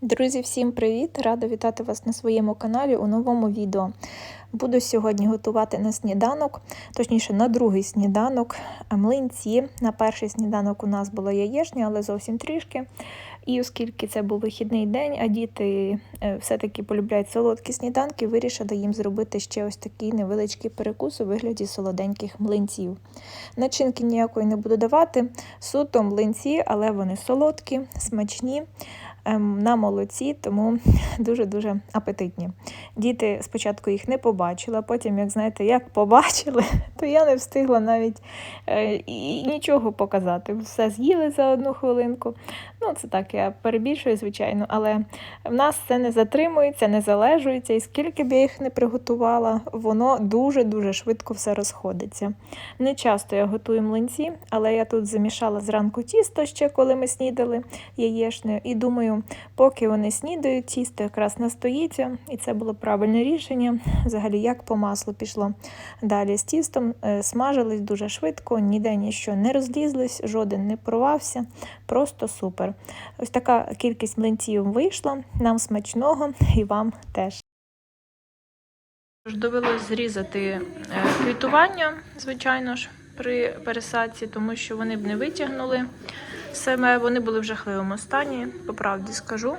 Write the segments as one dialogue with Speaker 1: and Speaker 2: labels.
Speaker 1: Друзі, всім привіт! Рада вітати вас на своєму каналі у новому відео. Буду сьогодні готувати на сніданок, точніше на другий сніданок млинці. На перший сніданок у нас була яєчня, але зовсім трішки. І оскільки це був вихідний день, а діти е, все-таки полюбляють солодкі сніданки, вирішила їм зробити ще ось такий невеличкий перекус у вигляді солоденьких млинців. Начинки ніякої не буду давати, суто млинці, але вони солодкі, смачні на молоці, тому дуже-дуже апетитні. Діти спочатку їх не побачили, а потім, як знаєте, як побачили, то я не встигла навіть е, нічого показати. Все з'їли за одну хвилинку. Ну, це так, я перебільшую, звичайно, але в нас це не затримується, не залежується, і скільки б я їх не приготувала, воно дуже-дуже швидко все розходиться. Не часто я готую млинці, але я тут замішала зранку тісто ще, коли ми снідали яєчнею, і думаю, поки вони снідають, тісто якраз настоїться, і це було правильне рішення. Взагалі, як по маслу пішло. Далі з тістом е, смажились дуже швидко, ніде нічого не розлізлись, жоден не порвався, просто супер. Ось така кількість млинців вийшла. Нам смачного і вам теж. Довелося зрізати е, квітування, звичайно ж, при пересадці, тому що вони б не витягнули себе, вони були в жахливому стані, по правді скажу.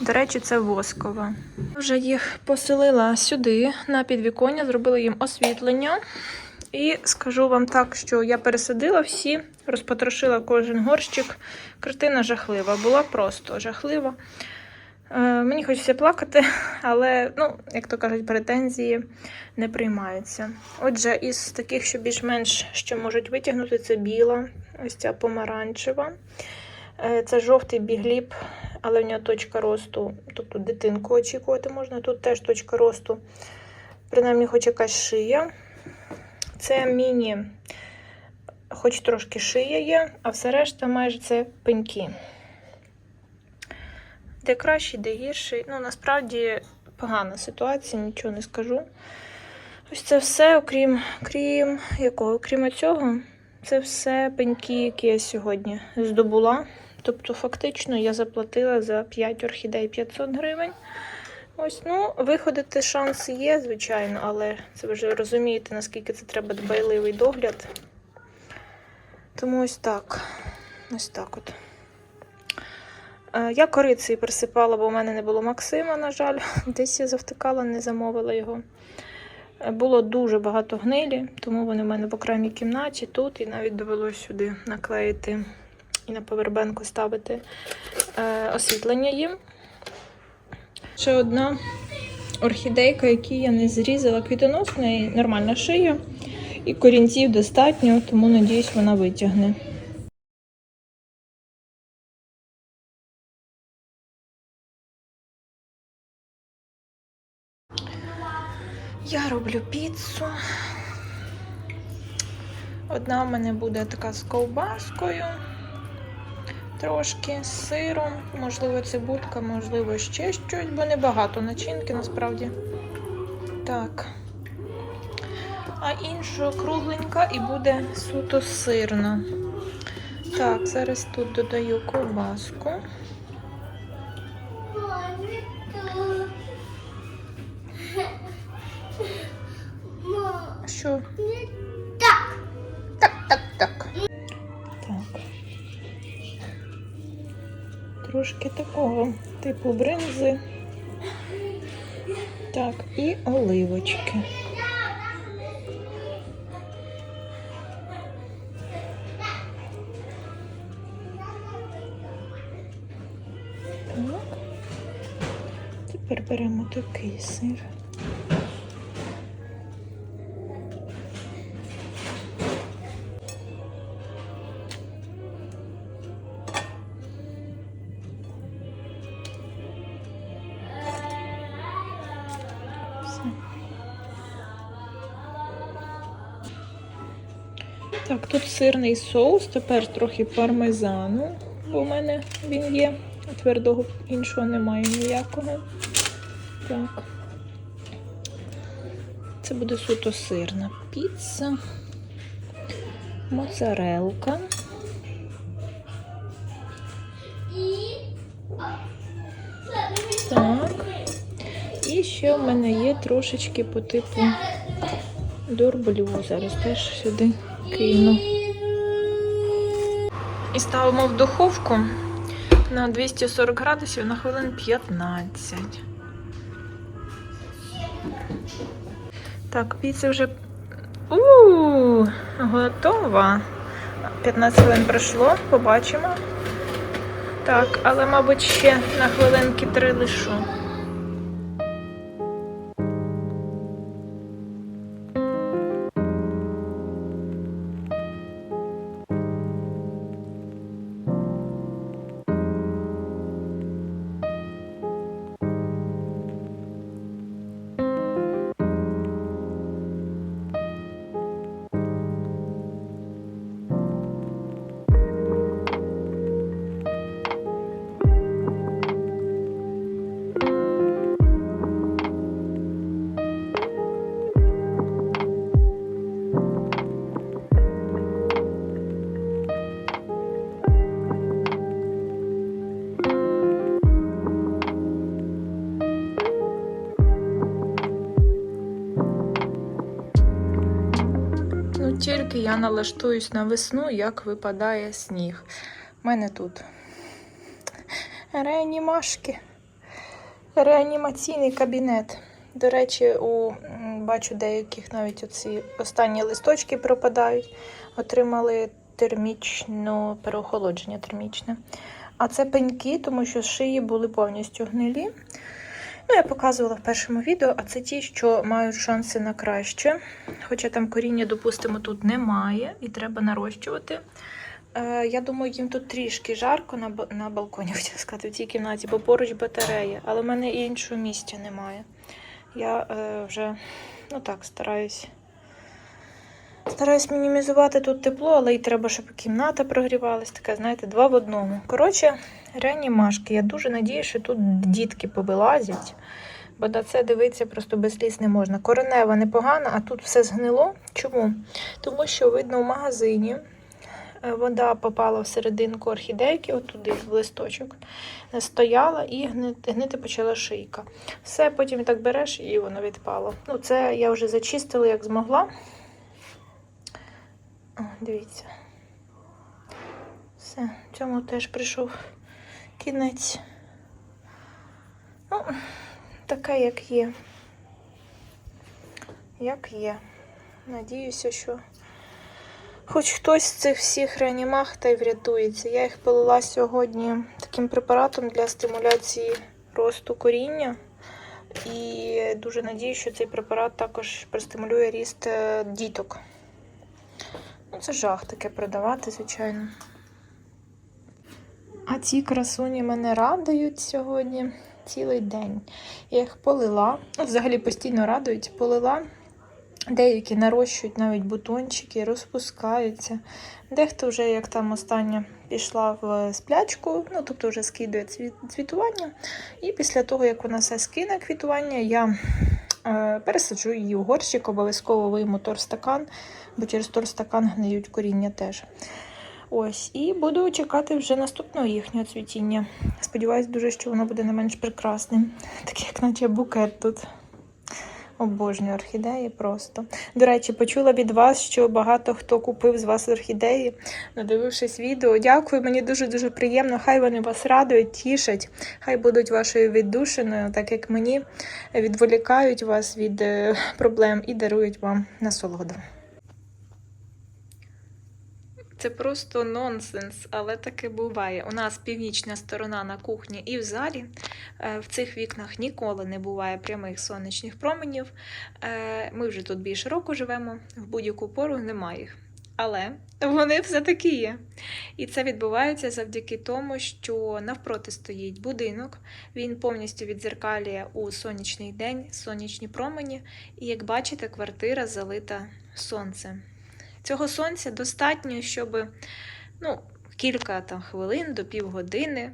Speaker 1: До речі, це воскова. Вже їх поселила сюди, на підвіконня, зробила їм освітлення. І скажу вам так, що я пересадила всі, розпотрошила кожен горщик. Картина жахлива, була просто жахлива. Е, мені хочеться плакати, але, ну, як то кажуть, претензії не приймаються. Отже, із таких, що більш-менш ще можуть витягнути, це біла, ось ця помаранчева. Е, Це жовтий бігліп, але в нього точка росту, тобто дитинку очікувати можна. Тут теж точка росту, принаймні, хоч якась шия. Це міні, хоч трошки шия є, а все решта майже це пеньки. Де кращий, де гірший. Ну, насправді погана ситуація, нічого не скажу. Ось це все, окрім крім якого? Окрім цього, це все пеньки, які я сьогодні здобула. Тобто, фактично, я заплатила за 5 орхідей 500 гривень. Ось, ну, виходити шанс є, звичайно, але це ви вже розумієте, наскільки це треба дбайливий догляд. Тому ось так. Ось так от. Е, Я корицею присипала, бо в мене не було Максима, на жаль. Десь я завтикала, не замовила його. Е, Було дуже багато гнилі, тому вони в мене в окремій кімнаті тут, і навіть довелося сюди наклеїти і на повербенку ставити е, освітлення їм. Ще одна орхідейка, яку я не зрізала квітонос, в неї нормальна шия, і корінців достатньо, тому надіюсь, вона витягне. Я роблю піцу. Одна в мене буде така з ковбаскою, трошки з сиром, можливо, цибулька, можливо, ще щось, бо небагато начинки насправді. Так. А іншу кругленька і буде суто сирна. Так, зараз тут додаю ковбаску. Трошки такого типу бринзи. Так, і оливочки. Так. Тепер беремо такий сир. Так, тут сирний соус, тепер трохи пармезану, бо в мене він є. Твердого іншого немає ніякого. Так. Це буде суто сирна піца, моцарелка. Так. І ще в мене є трошечки по типу дорблю. Зараз теж сюди кину. І ставимо в духовку на 240 градусів на хвилин 15. Так, піца вже у готова. 15 хвилин пройшло, побачимо. Так, але, мабуть, ще на хвилинки три лишу. Ну, я налаштуюсь на весну, як випадає сніг. У мене тут реанімашки. Реанімаційний кабінет. До речі, у бачу деяких навіть оці останні листочки пропадають. Отримали термічне переохолодження термічне. А це пеньки, тому що шиї були повністю гнилі. Ну, я показувала в першому відео, а це ті, що мають шанси на краще. Хоча там коріння, допустимо, тут немає і треба нарощувати. Е, я думаю, їм тут трішки жарко на, на балконі, хотіла сказати, в цій кімнаті, бо поруч батарея, але в мене і іншого місця немає. Я е, вже ну так, стараюсь. Стараюсь мінімізувати тут тепло, але й треба, щоб кімната прогрівалась. Таке, знаєте, два в одному. Коротше, реанімашки. Я дуже надію, що тут дітки повилазять, бо на це дивитися просто без сліз не можна. Коренева непогана, а тут все згнило. Чому? Тому що видно в магазині. е, Вода попала всерединку орхідейки, отуди в листочок, е, стояла і гнити, гнити почала шийка. Все, потім так береш і воно відпало. Ну, це я вже зачистила, як змогла. О, дивіться. Все, цьому теж прийшов кінець. Ну, таке, як є. Як є. Надіюся, що хоч хтось з цих всіх реанімах та й врятується. Я їх полила сьогодні таким препаратом для стимуляції росту коріння. І дуже надію, що цей препарат також простимулює ріст е, діток. Ну, це жах таке продавати, звичайно. А ці красуні мене радують сьогодні цілий день. Я їх полила, ну, взагалі постійно радують, полила. Деякі нарощують навіть бутончики, розпускаються. Дехто вже, як там остання, пішла в сплячку, ну тобто вже скидує цвітування. І після того, як вона все скине квітування, я е, пересаджу її у горщик, обов'язково вийму торстакан, бо через торстакан гниють коріння теж. Ось, і буду чекати вже наступного їхнього цвітіння. Сподіваюсь дуже, що воно буде не менш прекрасним. Таке, як наче букет тут. Обожнюю орхідеї просто. До речі, почула від вас, що багато хто купив з вас орхідеї, надивившись відео. Дякую, мені дуже-дуже приємно. Хай вони вас радують, тішать, хай будуть вашою віддушиною, так як мені відволікають вас від е, проблем і дарують вам насолоду. Це просто нонсенс, але таке буває. У нас північна сторона на кухні і в залі. Е, В цих вікнах ніколи не буває прямих сонячних променів. Е, Ми вже тут більше року живемо, в будь-яку пору немає їх. Але вони все-таки є. І це відбувається завдяки тому, що навпроти стоїть будинок, він повністю відзеркалює у сонячний день, сонячні промені, і як бачите, квартира залита сонцем. Цього сонця достатньо, щоб ну, кілька там, хвилин до півгодини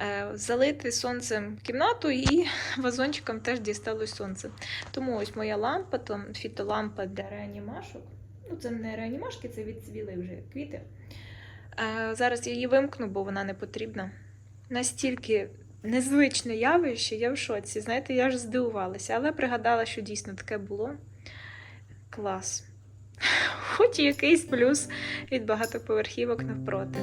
Speaker 1: е, залити сонцем кімнату і вазончикам теж дісталось сонце. Тому ось моя лампа, то фітолампа для реанімашок. Ну, це не реанімашки, це відцвіли вже квіти. Е, зараз я її вимкну, бо вона не потрібна. Настільки незвичне явище, я в шоці. Знаєте, я ж здивувалася, але пригадала, що дійсно таке було. Клас. Хоч якийсь плюс від багатоповерхівок навпроти.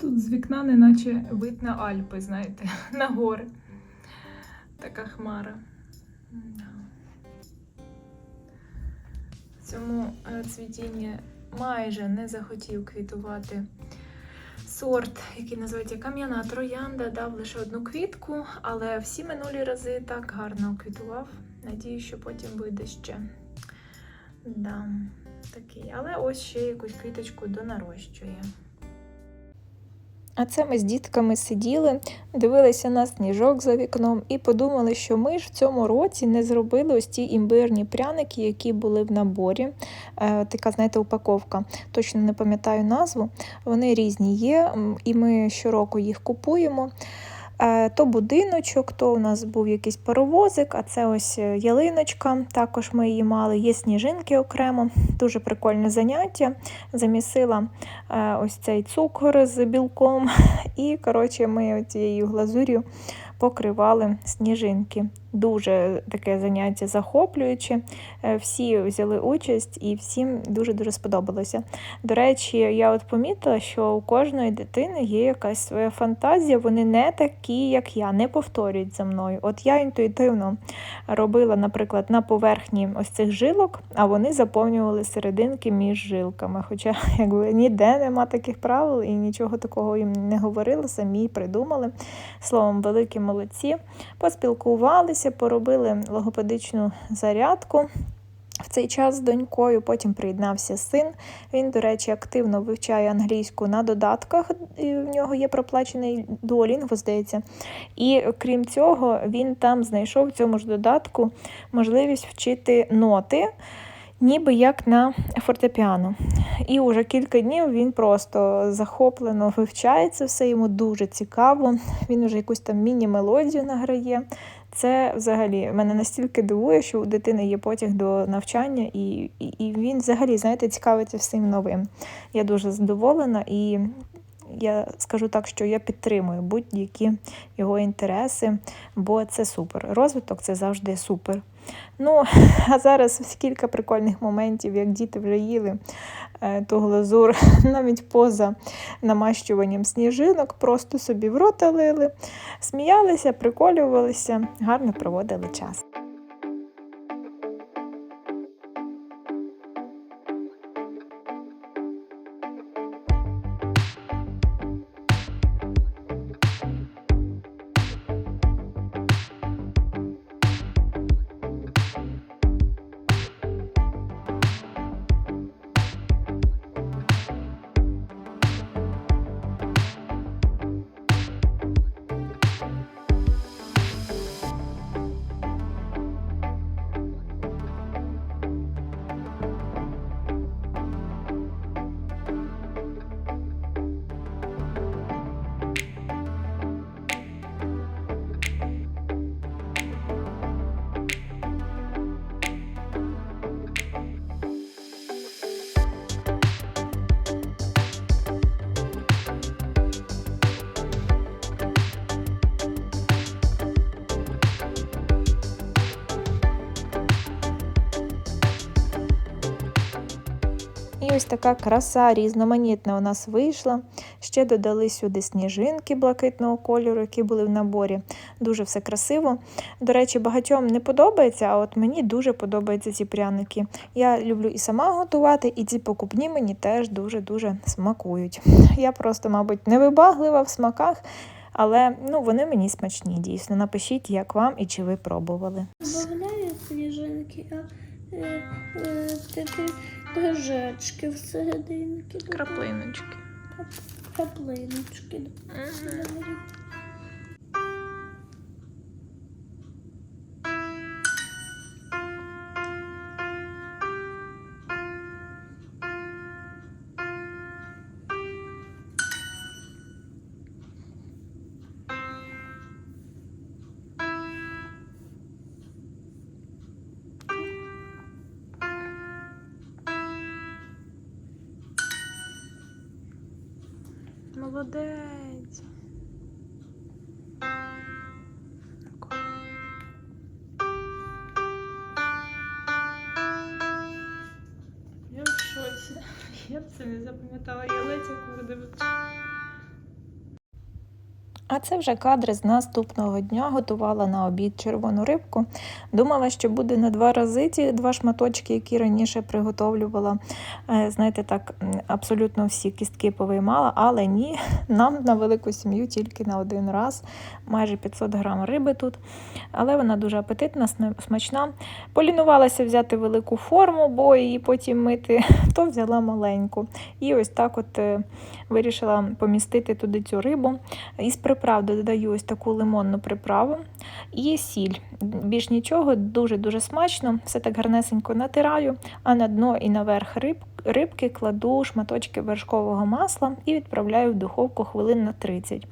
Speaker 1: Тут з вікна неначе вид на Альпи, знаєте, на гори. Така хмара. В цьому е, цвітінні майже не захотів квітувати сорт, який називається кам'яна троянда, дав лише одну квітку, але всі минулі рази так гарно квітував. Надію, що потім вийде ще. Да, такий. Але ось ще якусь квіточку донарощує. А це ми з дітками сиділи, дивилися на сніжок за вікном і подумали, що ми ж в цьому році не зробили ось ті імбирні пряники, які були в наборі. Е, така, знаєте, упаковка. Точно не пам'ятаю назву. Вони різні є, і ми щороку їх купуємо. Е, То будиночок, то у нас був якийсь паровозик, а це ось е, ялиночка. Також ми її мали. Є сніжинки окремо. Дуже прикольне заняття. Замісила е, ось цей цукор з білком. І, коротше, ми цією глазур'ю покривали сніжинки. Дуже таке заняття захоплююче. Е, Всі взяли участь і всім дуже-дуже сподобалося. До речі, я от помітила, що у кожної дитини є якась своя фантазія. Вони не такі, як я, не повторюють за мною. От я інтуїтивно робила, наприклад, на поверхні ось цих жилок, а вони заповнювали серединки між жилками. Хоча якби ніде нема таких правил і нічого такого їм не говорили, самі придумали. Словом, великі молодці. Поспілкувалися, поробили логопедичну зарядку. В цей час з донькою потім приєднався син. Він, до речі, активно вивчає англійську на додатках. І в нього є проплачений дуолінго, здається. І крім цього, він там знайшов в цьому ж додатку можливість вчити ноти, ніби як на фортепіано. І вже кілька днів він просто захоплено вивчає це все, йому дуже цікаво. Він вже якусь там міні-мелодію награє. Це взагалі мене настільки дивує, що у дитини є потяг до навчання, і, і, і він взагалі, знаєте, цікавиться всім новим. Я дуже задоволена і я скажу так, що я підтримую будь-які його інтереси, бо це супер. Розвиток це завжди супер. Ну, а зараз кілька прикольних моментів, як діти вже їли ту глазур навіть поза намащуванням сніжинок, просто собі в рота лили, сміялися, приколювалися, гарно проводили час. Така краса різноманітна у нас вийшла. Ще додали сюди сніжинки блакитного кольору, які були в наборі. Дуже все красиво. До речі, багатьом не подобається, а от мені дуже подобаються ці пряники. Я люблю і сама готувати, і ці покупні мені теж дуже-дуже смакують. Я просто, мабуть, невибаглива в смаках. Але ну, вони мені смачні, дійсно. Напишіть, як вам і чи ви пробували.
Speaker 2: Добавляю сніжинки, а е, е, кружечки всерединки.
Speaker 1: Краплиночки.
Speaker 2: Краплиночки. добавляю.
Speaker 1: Ледь як дивитися. А це вже кадри з наступного дня. Готувала на обід червону рибку. Думала, що буде на два рази ці два шматочки, які раніше приготовлювала. Е, Знаєте, так абсолютно всі кістки повиймала, але ні, нам на велику сім'ю тільки на один раз, майже 500 грам риби тут. Але вона дуже апетитна, смачна. Полінувалася взяти велику форму, бо її потім мити, то взяла маленьку. І ось так от е, вирішила помістити туди цю рибу. Із приправ додаю ось таку лимонну приправу і сіль. Більш нічого, дуже-дуже смачно. Все так гарнесенько натираю, а на дно і наверх риб, рибки кладу шматочки вершкового масла і відправляю в духовку хвилин на 30.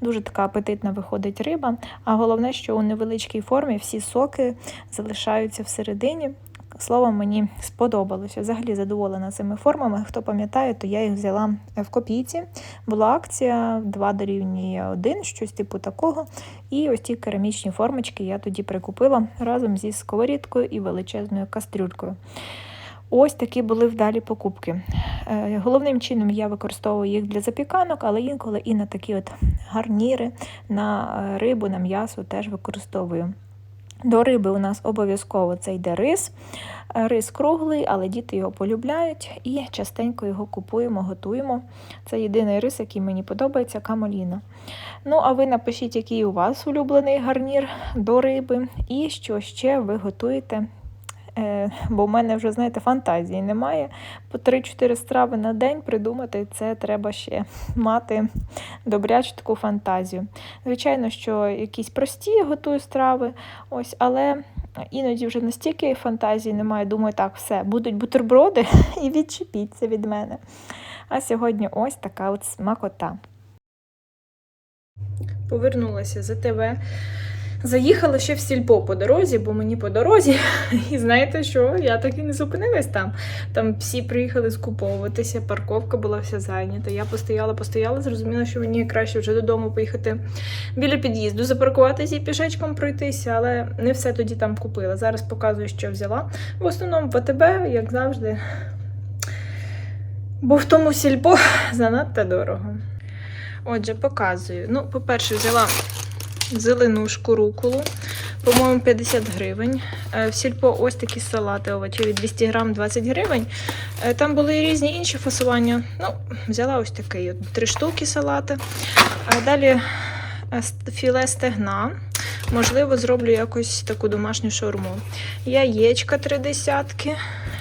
Speaker 1: Дуже така апетитна виходить риба. А головне, що у невеличкій формі всі соки залишаються всередині. Словом, мені сподобалося. Взагалі задоволена цими формами. Хто пам'ятає, то я їх взяла в копійці. Була акція 2 дорівнює 1, щось типу такого. І ось ті керамічні формочки я тоді прикупила разом зі сковорідкою і величезною кастрюлькою. Ось такі були вдалі покупки. Е, Головним чином я використовую їх для запіканок, але інколи і на такі от гарніри, на е, рибу, на м'ясо теж використовую. До риби у нас обов'язково це йде рис. Е, Рис круглий, але діти його полюбляють і частенько його купуємо, готуємо. Це єдиний рис, який мені подобається, камоліна. Ну, а ви напишіть, який у вас улюблений гарнір до риби, і що ще ви готуєте. Е, Бо в мене вже, знаєте, фантазії немає. По 3-4 страви на день придумати це треба ще мати добрячу таку фантазію. Звичайно, що якісь прості готую страви, ось, але іноді вже настільки фантазії немає. Думаю, так, все, будуть бутерброди і відчепіться від мене. А сьогодні ось така от смакота. Повернулася за тебе. Заїхала ще в сільпо по дорозі, бо мені по дорозі. І знаєте що? Я так і не зупинилась там. Там всі приїхали скуповуватися, парковка була вся зайнята. Я постояла, постояла, зрозуміла, що мені краще вже додому поїхати біля під'їзду, запаркуватися і пішечком пройтися, але не все тоді там купила. Зараз показую, що взяла. В основному в АТБ, як завжди. Бо в тому сільпо занадто дорого. Отже, показую. Ну, по-перше, взяла зеленушку руколу, по-моєму, 50 гривень. Е, В сільпо ось такі салати овочеві 200 грам 20 гривень. Е, Там були і різні інші фасування. Ну, взяла ось такий три штуки салати. А далі е, філе стегна. Можливо, зроблю якось таку домашню шаурму. Яєчка три десятки,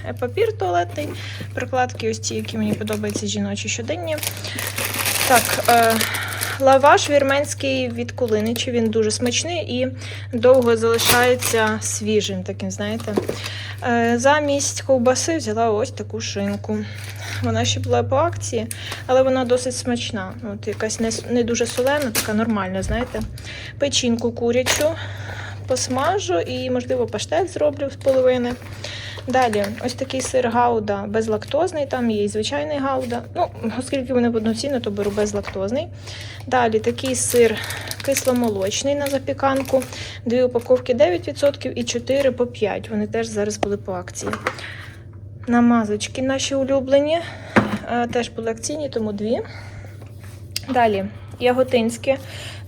Speaker 1: е, папір туалетний, прикладки ось ті, які мені подобаються жіночі щоденні. Так, е, лаваш вірменський від кулиничі, він дуже смачний і довго залишається свіжим, таким, знаєте. Е, замість ковбаси взяла ось таку шинку. Вона ще була по акції, але вона досить смачна. От якась не, не дуже солена, така нормальна, знаєте. Печінку курячу посмажу і, можливо, паштет зроблю з половини. Далі, ось такий сир гауда безлактозний, там є і звичайний гауда. Ну, оскільки вони повноцінно, то беру безлактозний. Далі такий сир кисломолочний на запіканку. Дві упаковки 9% і 4 по 5. Вони теж зараз були по акції. Намазочки наші улюблені. е, Теж були акційні, тому дві. Далі яготинське.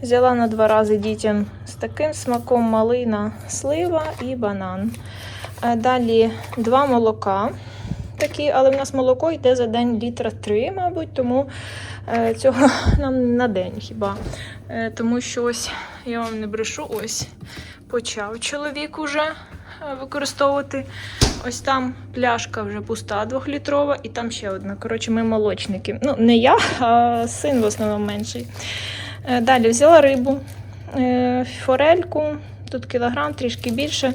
Speaker 1: Взяла на два рази дітям з таким смаком малина, слива і банан. Е, Далі два молока. Такі, але в нас молоко йде за день літра три, мабуть, тому е, цього нам на день хіба. Е, тому що ось я вам не брешу, ось почав чоловік уже використовувати. Ось там пляшка вже пуста двохлітрова, і там ще одна. Коротше, ми молочники. Ну, не я, а син в основному менший. Далі взяла рибу, форельку, тут кілограм, трішки більше.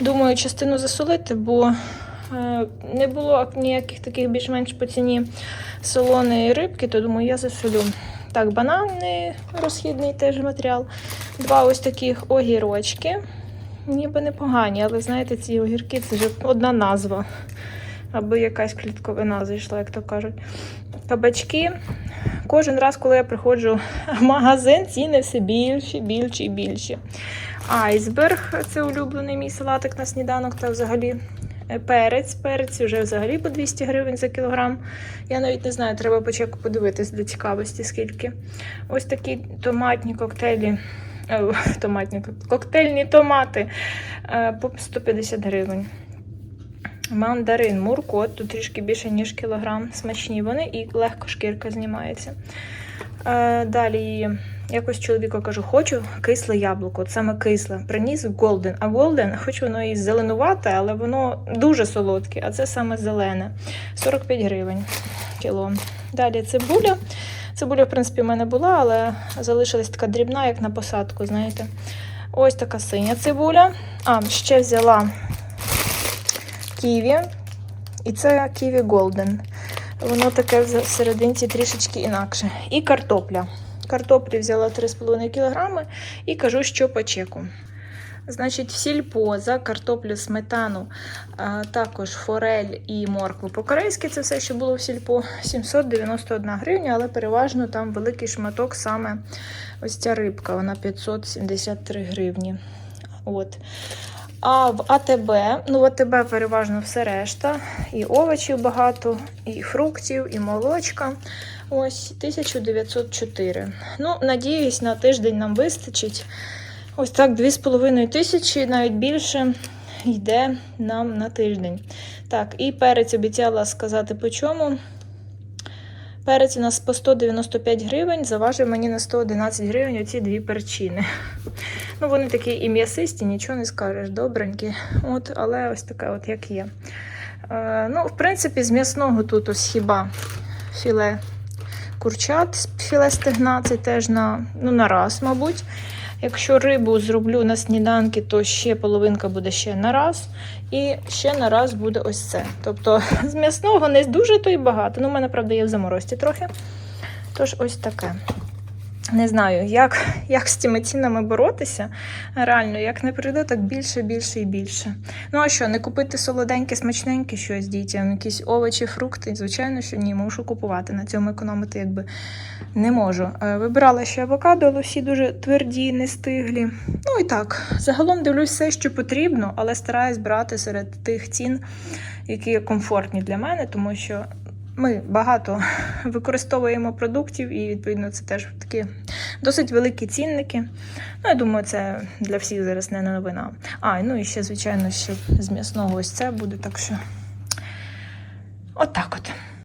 Speaker 1: Думаю, частину засолити, бо е, не було ніяких таких більш-менш по ціні солоної рибки, то думаю, я засолю. Так, банани, розхідний теж матеріал. Два ось таких огірочки. Ніби непогані, але знаєте, ці огірки це вже одна назва. Аби якась клітковина зайшла, як то кажуть. Кабачки. Кожен раз, коли я приходжу в магазин, ціни все більші, більші і більші. Айсберг це улюблений мій салатик на сніданок та взагалі перець. Перець вже взагалі по 200 гривень за кілограм. Я навіть не знаю, треба по подивитись для цікавості, скільки. Ось такі томатні коктейлі. е, Томатні коктейльні томати е, по 150 гривень. Мандарин, муркот, тут трішки більше, ніж кілограм. Смачні вони і легко шкірка знімається. Е, далі якось чоловіку кажу, хочу кисле яблуко, от саме кисле. Приніс голден. А голден, хоч воно і зеленувате, але воно дуже солодке, а це саме зелене. 45 гривень кіло. Далі цибуля. Цибуля, в принципі, в мене була, але залишилась така дрібна, як на посадку, знаєте. Ось така синя цибуля. А, ще взяла ківі. І це ківі Голден. Воно таке в серединці трішечки інакше. І картопля. Картоплі взяла 3,5 кг і кажу, що по чеку. Значить, в сільпо за картоплю, сметану, а також форель і моркву по-корейськи, це все, що було в сільпо, 791 гривня, але переважно там великий шматок саме ось ця рибка, вона 573 гривні. От. А в АТБ, ну в АТБ переважно все решта. І овочів багато, і фруктів, і молочка. Ось 1904. Ну, надіюсь, на тиждень нам вистачить. Ось так, 2,5 тисячі, навіть більше йде нам на тиждень. Так, і перець обіцяла сказати по чому. Перець у нас по 195 гривень, заважив мені на 111 гривень оці дві перчини. Ну, вони такі і м'ясисті, нічого не скажеш, добренькі. От, але ось таке, от як є. Е, ну, в принципі, з м'ясного тут ось хіба філе курчат, філе стегна, це теж на, ну, на раз, мабуть. Якщо рибу зроблю на сніданки, то ще половинка буде ще на раз. І ще на раз буде ось це. Тобто з м'ясного не дуже то й багато. Ну, в мене, правда, є в заморозці трохи. Тож ось таке. Не знаю, як, як з цими цінами боротися. Реально, як не прийде, так більше, більше і більше. Ну а що, не купити солоденьке, смачненьке щось дітям, якісь овочі, фрукти? Звичайно, що ні, мушу купувати. На цьому економити якби не можу. Е, Вибирала ще авокадо, але всі дуже тверді, не стиглі. Ну і так, загалом дивлюсь все, що потрібно, але стараюсь брати серед тих цін, які комфортні для мене, тому що ми багато використовуємо продуктів, і відповідно це теж такі досить великі цінники. Ну, я думаю, це для всіх зараз не новина. А, ну і ще, звичайно, ще з м'ясного ось це буде, так що. Отак от.